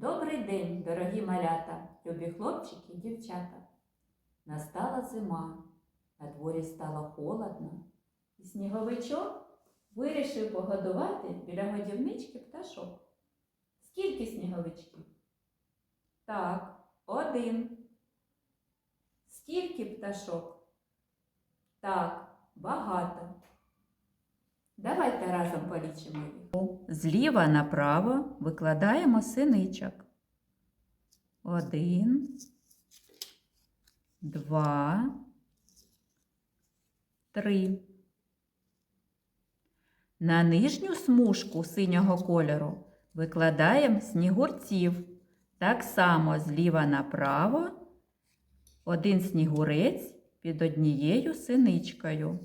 Добрий день, дорогі малята, любі хлопчики і дівчата. Настала зима, на дворі стало холодно, і сніговичок вирішив погодувати біля годівнички пташок. Скільки сніговичків? Так, один. Скільки пташок? Так, багато. Давайте разом полічимо їх. Зліва направо викладаємо синичок. Один, два, три. На нижню смужку синього кольору викладаємо снігурців. Так само зліва направо один снігурець під однією синичкою.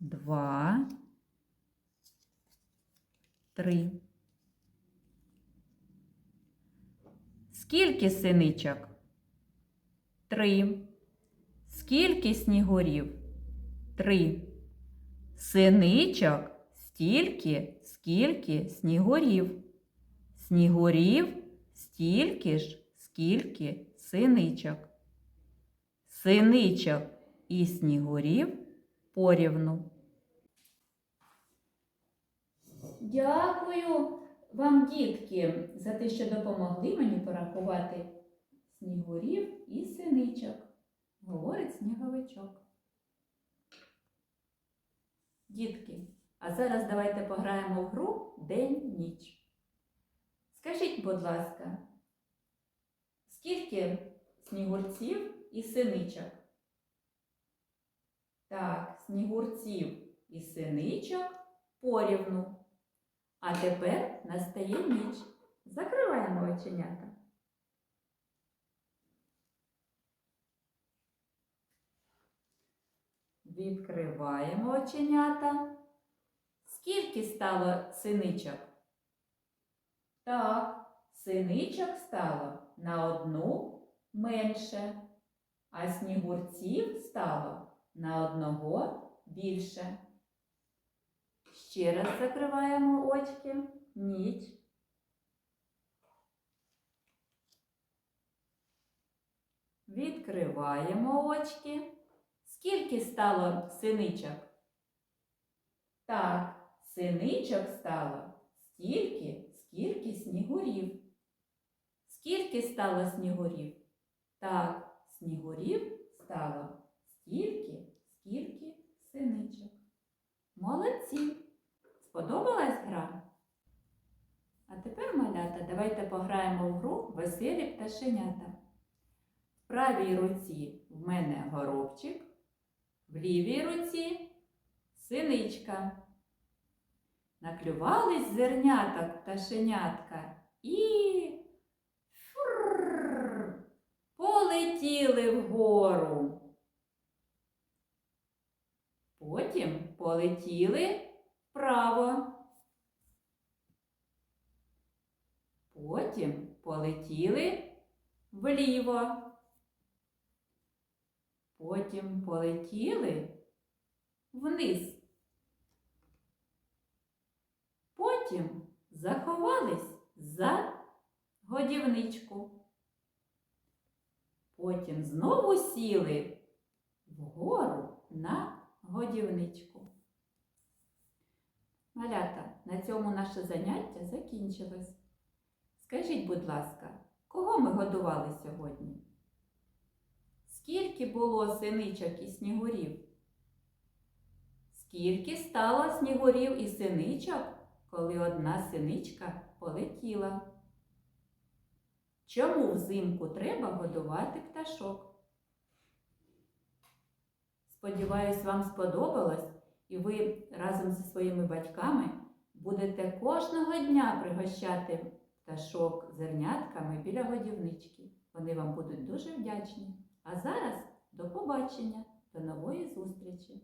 Два, три. Скільки синичок? Три. Скільки снігурів? Три. Синичок стільки, скільки снігурів. Снігурів стільки ж, скільки синичок. Синичок і снігурів порівну. Дякую вам, дітки, за те, що допомогли мені порахувати снігурів і синичок, говорить сніговичок. Дітки, а зараз давайте пограємо в гру День-ніч. Скажіть, будь ласка, скільки снігурців і синичок? Так, снігурців і синичок порівну. А тепер настає ніч. Закриваємо оченята. Відкриваємо оченята. Скільки стало синичок? Так, синичок стало на одну менше, а снігурців стало на одного більше. Ще раз закриваємо очки. Ніч. Відкриваємо очки. Скільки стало синичок? Так, синичок стало стільки, скільки снігурів. Скільки стало снігурів? Так, снігурів стало стільки, скільки синичок. Молодці! Сподобалась гра? А тепер, малята, давайте пограємо в гру веселі пташенята. В правій руці в мене горобчик, в лівій руці синичка. Наклювались зерняток пташенятка і полетіли вгору. Полетіли вправо. Потім полетіли вліво. Потім полетіли вниз. Потім заховались за годівничку. Потім знову сіли вгору на годівничку. Малята, на цьому наше заняття закінчилось. Скажіть, будь ласка, кого ми годували сьогодні? Скільки було синичок і снігурів? Скільки стало снігурів і синичок, коли одна синичка полетіла? Чому взимку треба годувати пташок? Сподіваюсь, вам сподобалось, і ви разом зі своїми батьками будете кожного дня пригощати пташок зернятками біля годівнички. Вони вам будуть дуже вдячні. А зараз до побачення, до нової зустрічі!